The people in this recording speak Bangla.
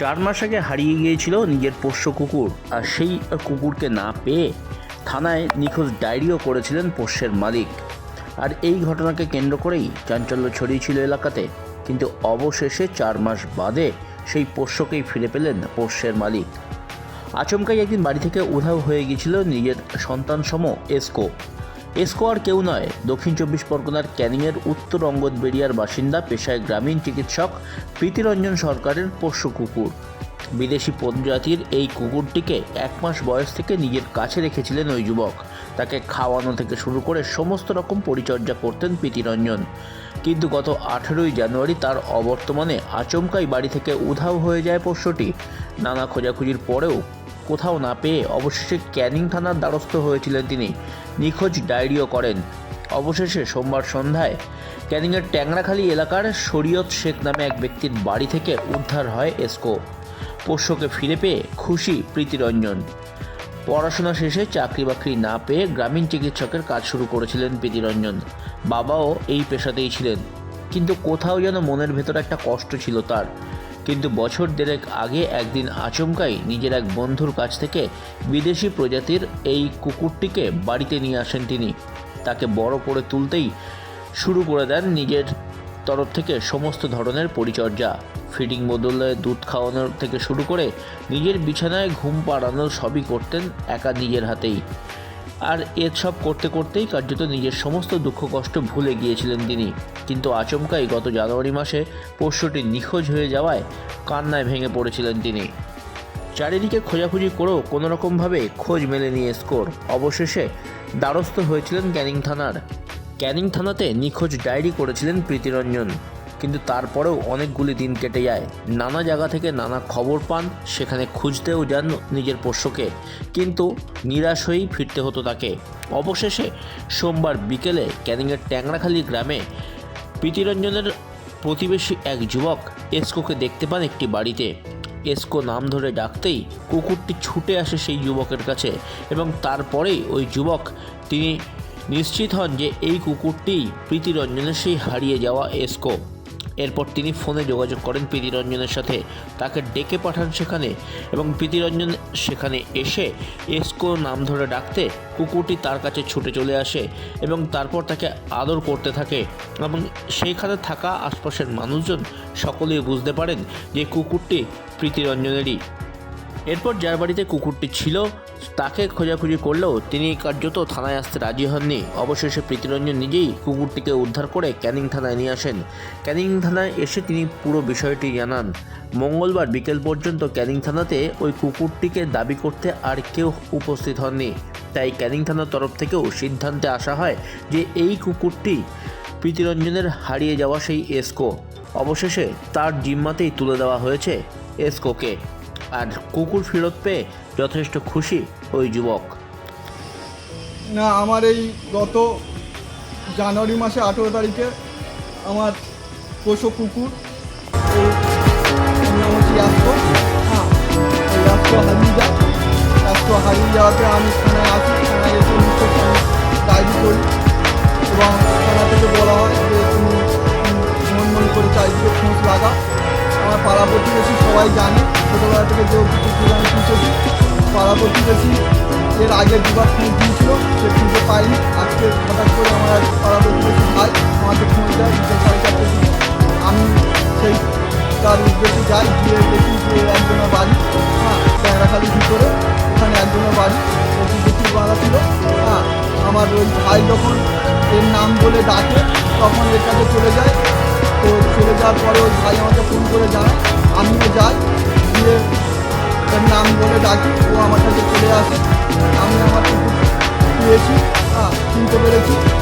চার মাস আগে হারিয়ে গিয়েছিল নিজের পোষ্য কুকুর, আর সেই কুকুরকে না পেয়ে থানায় নিখোঁজ ডায়েরিও করেছিলেন পোষ্যের মালিক। আর এই ঘটনাকে কেন্দ্র করেই চাঞ্চল্য ছড়িয়েছিল এলাকাতে। কিন্তু অবশেষে চার মাস বাদে সেই পোষ্যকেই ফিরে পেলেন পোষ্যের মালিক। আচমকাই একদিন বাড়ি থেকে উধাও হয়ে গিয়েছিল নিজের সন্তান সম এসকো। এসকো আর কেউ নয়। দক্ষিণ চব্বিশ পরগনার ক্যানিংয়ের উত্তর অঙ্গদবেড়িয়ার বাসিন্দা, পেশায় গ্রামীণ চিকিৎসক প্রীতিরঞ্জন সরকারের পোষ্য কুকুর। বিদেশি প্রজাতির এই কুকুরটিকে এক মাস বয়স থেকে নিজের কাছে রেখেছিলেন ওই যুবক। তাকে খাওয়ানো থেকে শুরু করে সমস্ত রকম পরিচর্যা করতেন প্রীতিরঞ্জন। কিন্তু গত আঠেরোই জানুয়ারি তার অবর্তমানে আচমকাই বাড়ি থেকে উধাও হয়ে যায় পোষ্যটি। নানা খোঁজাখুঁজির পরেও কোথাও না পেয়ে অবশেষে ক্যানিং থানার দ্বারস্থ হয়েছিলেন তিনি। নিখোঁজ ডায়েরিও করেন। অবশেষে সোমবার সন্ধ্যায় ক্যানিংয়ের ট্যাংরাখালী এলাকার শরীয়ত শেখ নামে এক ব্যক্তির বাড়ি থেকে উদ্ধার হয় এসকো। পোষ্যকে ফিরে পেয়ে খুশি প্রীতিরঞ্জন। পড়াশোনা শেষে চাকরি বাকরি না পেয়ে গ্রামীণ চিকিৎসকের কাজ শুরু করেছিলেন প্রীতিরঞ্জন। বাবাও এই পেশাতেই ছিলেন। কিন্তু কোথাও যেন মনের ভেতর একটা কষ্ট ছিল তার। কিন্তু বছর দেড়েক আগে একদিন আচমকাই নিজের এক বন্ধুর কাছ থেকে বিদেশি প্রজাতির এই কুকুরটিকে বাড়িতে নিয়ে আসেন তিনি। তাকে বড় করে তুলতেই শুরু করে দেন নিজের তরফ থেকে সমস্ত ধরনের পরিচর্যা। ফিডিং বদলে দুধ খাওয়ানোর থেকে শুরু করে নিজের বিছানায় ঘুম পাড়ানো সবই করতেন একা নিজের হাতেই। আর এসব করতে করতেই কার্যত নিজের সমস্ত দুঃখ কষ্ট ভুলে গিয়েছিলেন তিনি। কিন্তু আচমকাই গত জানুয়ারি মাসে পোষ্যটি নিখোঁজ হয়ে যাওয়ায় কান্নায় ভেঙে পড়েছিলেন তিনি। চারিদিকে খোঁজাখুঁজি করেও কোনোরকমভাবে খোঁজ মেলেনি স্কোর অবশেষে দ্বারস্থ হয়েছিলেন ক্যানিং থানার। ক্যানিং থানাতে নিখোঁজ ডায়েরি করেছিলেন প্রীতিরঞ্জন। কিন্তু তারপরেও অনেকগুলি দিন কেটে যায়। নানা জায়গা থেকে নানা খবর পান, সেখানে খুঁজতেও যান নিজের পোষ্যকে। কিন্তু নিরাশ হয়েই ফিরতে হতো তাকে। অবশেষে সোমবার বিকেলে ক্যানিংয়ের ট্যাংরাখালী গ্রামে প্রীতিরঞ্জনের প্রতিবেশী এক যুবক এসকোকে দেখতে পান একটি বাড়িতে। এসকো নাম ধরে ডাকতেই কুকুরটি ছুটে আসে সেই যুবকের কাছে এবং তারপরেই ওই যুবক তিনি নিশ্চিত হন যে এই কুকুরটি প্রীতিরঞ্জনের সেই হারিয়ে যাওয়া এসকো। এরপর তিনি ফোনে যোগাযোগ করেন প্রীতিরঞ্জনের সাথে। তাকে ডেকে পাঠান সেখানে এবং প্রীতিরঞ্জন সেখানে এসে এসকো নাম ধরে ডাকতে কুকুরটি তার কাছে ছুটে চলে আসে এবং তারপর তাকে আদর করতে থাকে এবং সেইখানে থাকা আশপাশের মানুষজন সকলেই বুঝতে পারেন যে কুকুরটি প্রীতিরঞ্জনেরই। এরপর যার বাড়িতে কুকুরটি ছিল, তাকে খোঁজাখুঁজি করলেও তিনি কার্যত থানায় আসতে রাজি হননি। অবশেষে প্রীতিরঞ্জন নিজেই কুকুরটিকে উদ্ধার করে ক্যানিং থানায় নিয়ে আসেন। ক্যানিং থানায় এসে তিনি পুরো বিষয়টি জানান। মঙ্গলবার বিকেল পর্যন্ত ক্যানিং থানাতে ওই কুকুরটিকে দাবি করতে আর কেউ উপস্থিত হননি। তাই ক্যানিং থানার তরফ থেকেও সিদ্ধান্তে আসা হয় যে এই কুকুরটি প্রীতিরঞ্জনের হারিয়ে যাওয়া সেই এসকো। অবশেষে তার জিম্মাতেই তুলে দেওয়া হয়েছে এসকোকে। আর কুকুর ফেরত পেয়ে যথেষ্ট খুশি ওই যুবক। না, আমার এই গত জানুয়ারি মাসে আঠেরো তারিখে আমার পোষো কুকুর হচ্ছে ইয়াস্কো হ্যাঁ ইয়াস্কো হারিয়ে যায় ইয়াস্কো হারিয়ে যাওয়াতে আমি থানায় আসি থানায় এসে করি। এবং থানা থেকে বলা হয় যে তুমি মন মন করে চারিদিকে খোঁজ লাগা। আমার পাড়া প্রতিবেশী সবাই জানে ছোটোবেলা থেকে যে আমি পুষেছি পাড়া প্রতিবেশী, এর আগে দুবার খোঁজ দিয়েছিল, সে খুঁজে পাইনি। আজকে হঠাৎ করে আমার এক পাড়া প্রতিবেশী ভাই আমাকে খোঁজ দেয় বিকেল সাড়ে চারটের দিকে আমি সেই তার উদ্দেশ্যে যাই, গিয়ে দেখি যে একজনের বাড়ি। হ্যাঁ ট্যাংরাখালির ভিতরে, ওখানে একজনের বাড়ি একটি কুকুর বাঁধা ছিল। হ্যাঁ আমার ওই ভাই যখন এর নাম বলে ডাকে, তখন এর কাছে চলে যায়। তো চলে যাওয়ার পরে ওই ভাই আমাকে ফোন করে জানায়, আমিও যাই। নাম ও আমার কাছে চলে আসে। আমি আমার পেয়েছি। হ্যাঁ চিনতে পেরেছি।